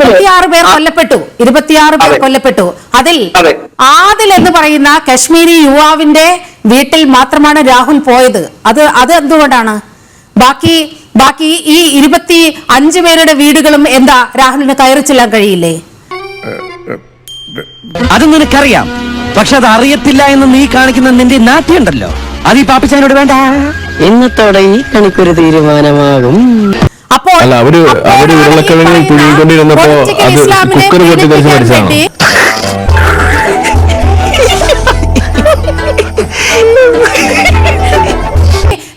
ഇരുപത്തിയാറ് പേർ കൊല്ലപ്പെട്ടു. ഇരുപത്തിയാറ് പേർ കൊല്ലപ്പെട്ടു. അതിൽ ആദിൽ എന്ന് പറയുന്ന കശ്മീരി യുവാവിന്റെ വീട്ടിൽ മാത്രമാണ് രാഹുൽ പോയത്. അത് അത് എന്തുകൊണ്ടാണ്? ബാക്കി ബാക്കി ഈ ഇരുപത്തി അഞ്ചു പേരുടെ വീടുകളും എന്താ രാഹുലിന് കയറി ചെല്ലാൻ കഴിയില്ലേ? അത് നിനക്കറിയാം പക്ഷെ അത് അറിയത്തില്ല എന്ന് നീ കാണിക്കുന്ന നിന്റെ നാട്ടിയുണ്ടല്ലോ. അത് ഈ പാപ്പിച്ചാനോട് വേണ്ട. ഇന്നത്തോടെ ഈ കണിക്കൊരു തീരുമാനമാകും. അല്ല, അവര്- അവർ ഉരുളക്കിഴങ്ങ് പുഴുങ്ങിക്കൊണ്ടിരുന്നപ്പോ അത് ഇസ്ലാമിനെ കുക്കർ പൊട്ടിത്തെറിച്ച് പീഡിപ്പിക്കാൻ മരിച്ചാണ്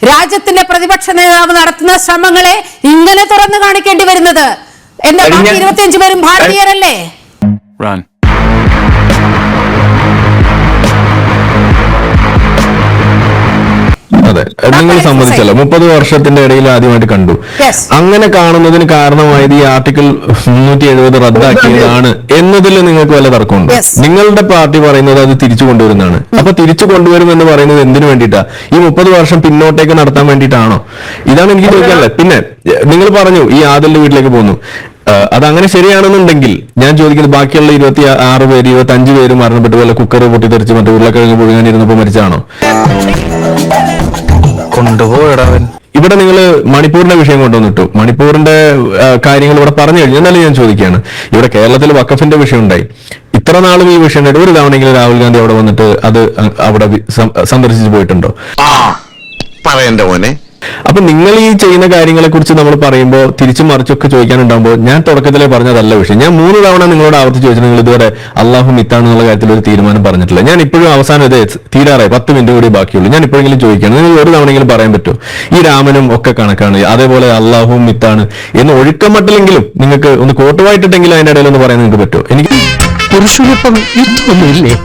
രാജ്യത്തിന്റെ പ്രതിപക്ഷ നേതാവ് നടത്തുന്ന ശ്രമങ്ങളെ ഇങ്ങനെ തുറന്നു കാണിക്കേണ്ടി വരുന്നത്. എന്താ ബാക്കി ഇരുപത്തിയഞ്ചു പേരും ഭാരതീയരല്ലേ? അതെ. നിങ്ങൾ സമ്മതിച്ചല്ലോ മുപ്പത് വർഷത്തിന്റെ ഇടയിൽ ആദ്യമായിട്ട് കണ്ടു. അങ്ങനെ കാണുന്നതിന് കാരണമായത് ഈ ആർട്ടിക്കിൾ മുന്നൂറ്റി എഴുപത് റദ്ദാക്കിയതാണ് എന്നതിൽ നിങ്ങൾക്ക് വല്ല തർക്കമുണ്ടോ? നിങ്ങളുടെ പാർട്ടി പറയുന്നത് അത് തിരിച്ചു കൊണ്ടുവരുന്നതാണ്. അപ്പൊ തിരിച്ചു കൊണ്ടുവരും എന്ന് പറയുന്നത് എന്തിനു വേണ്ടിയിട്ടാ? ഈ മുപ്പത് വർഷം പിന്നോട്ടേക്ക് നടത്താൻ വേണ്ടിയിട്ടാണോ? ഇതാണ് എനിക്ക് ചോദിക്കാനുള്ളത്. പിന്നെ നിങ്ങൾ പറഞ്ഞു ഈ ആദലിന്റെ വീട്ടിലേക്ക് പോകുന്നു അങ്ങനെ ശരിയാണെന്നുണ്ടെങ്കിൽ ഞാൻ ചോദിക്കുന്നത് ബാക്കിയുള്ള ഇരുപത്തി ആറ് പേര് ഇരുപത്തി അഞ്ച് പേര് മരണപ്പെട്ടു പോലെ കുക്കർ പൊട്ടിത്തെറിച്ച് മറ്റേ ഉരുളക്കിഴങ്ങ് പുഴുങ്ങാനിരുന്നപ്പോ മരിച്ചാണോ കൊണ്ടുപോയടാവൻ. ഇവിടെ നിങ്ങൾ മണിപ്പൂരിന്റെ വിഷയം കൊണ്ടുവന്നിട്ടു. മണിപ്പൂരിന്റെ കാര്യങ്ങൾ ഇവിടെ പറഞ്ഞു കഴിഞ്ഞു. എന്നാലും ഞാൻ ചോദിക്കുകയാണ്. ഇവിടെ കേരളത്തിൽ വക്കഫിന്റെ വിഷയം ഉണ്ടായി. ഇത്ര നാളും ഈ വിഷയം ഉണ്ടായിട്ട് ഒരു തവണയെങ്കിലും രാഹുൽ ഗാന്ധി അവിടെ വന്നിട്ട് അത് അവിടെ സന്ദർശിച്ചു പോയിട്ടുണ്ടോ? പറയണ്ട മോനെ. അപ്പൊ നിങ്ങൾ ഈ ചെയ്യുന്ന കാര്യങ്ങളെ കുറിച്ച് നമ്മൾ പറയുമ്പോൾ തിരിച്ചു മറിച്ചൊക്കെ ചോദിക്കാനുണ്ടാകുമ്പോൾ ഞാൻ തുടക്കത്തിലേ പറഞ്ഞതല്ല വിഷയം. ഞാൻ മൂന്ന് തവണ നിങ്ങളോട് ആവർത്തി ചോദിച്ചു നിങ്ങൾ ഇതുവരെ അള്ളാഹു മിത്താണെന്നുള്ള കാര്യത്തിൽ ഒരു തീരുമാനം പറഞ്ഞിട്ടില്ല. ഞാൻ ഇപ്പോഴും അവസാനം ഇത് തീരാറായി. പത്ത് മിനിറ്റ് കൂടി ബാക്കിയുള്ളൂ. ഞാൻ ഇപ്പോഴെങ്കിലും ചോദിക്കണം നിങ്ങൾ ഒരു തവണയെങ്കിലും പറയാൻ പറ്റുമോ? ഈ രാമനും ഒക്കെ കണക്കാണ്. അതേപോലെ അള്ളാഹുവും മിത്താണ് എന്ന് ഒഴുക്കമട്ടിലെങ്കിലും നിങ്ങൾക്ക് ഒന്ന് കോട്ടുവായിട്ടിട്ടെങ്കിലും അതിന്റെ ഇടയിൽ ഒന്ന് പറയാൻ നിങ്ങൾക്ക് പറ്റുമോ? എനിക്ക് പുരുഷനിപ്പം യുദ്ധമൊന്നുമില്ലേ?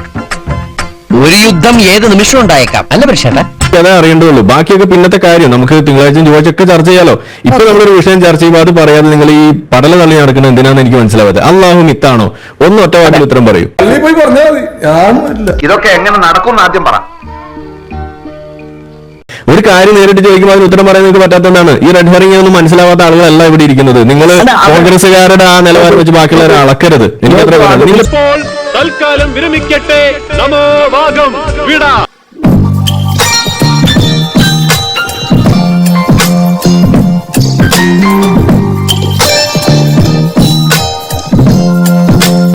ഒരു യുദ്ധം ഏത് നിമിഷം ഉണ്ടായേക്കാം. അല്ല പക്ഷേട്ടാ അതേ അറിയേണ്ടതുള്ളൂ. ബാക്കിയൊക്കെ പിന്നത്തെ കാര്യം. നമുക്ക് തിങ്കളാഴ്ചയും ചൊവ്വാഴ്ചയൊക്കെ ചർച്ച ചെയ്യാലോ. ഇപ്പൊ നമ്മളൊരു വിഷയം ചർച്ച ചെയ്യുമ്പോൾ അത് പറയാതെ നിങ്ങൾ ഈ പടല തള്ളി നടക്കുന്നത് എന്തിനാന്ന് എനിക്ക് മനസ്സിലാവാതെ അള്ളാഹു മിത്താണോ? ഒന്ന് ഒറ്റ വാക്കിൽ ഉത്തരം പറയൂ. ഇതൊക്കെ എങ്ങനെ നടക്കും ആദ്യം പറ. ഒരു കാര്യം നേരിട്ട് ചോദിക്കുമ്പോൾ അതിന് ഉത്തരം പറയാൻ നിങ്ങൾക്ക് പറ്റാത്തതാണ് ഈ റെഡ് ഹെറിംഗ് ഒന്നും മനസ്സിലാവാത്ത ആളുകളല്ല ഇവിടെ ഇരിക്കുന്നത്. നിങ്ങൾ കോൺഗ്രസുകാരുടെ ആ നിലവാരം വെച്ച് ബാക്കിയുള്ളവരെ അളക്കരുത്. എനിക്ക് അത്ര തൽക്കാലം വിരമിക്കട്ടെ. നമോ ഭാഗം വിട.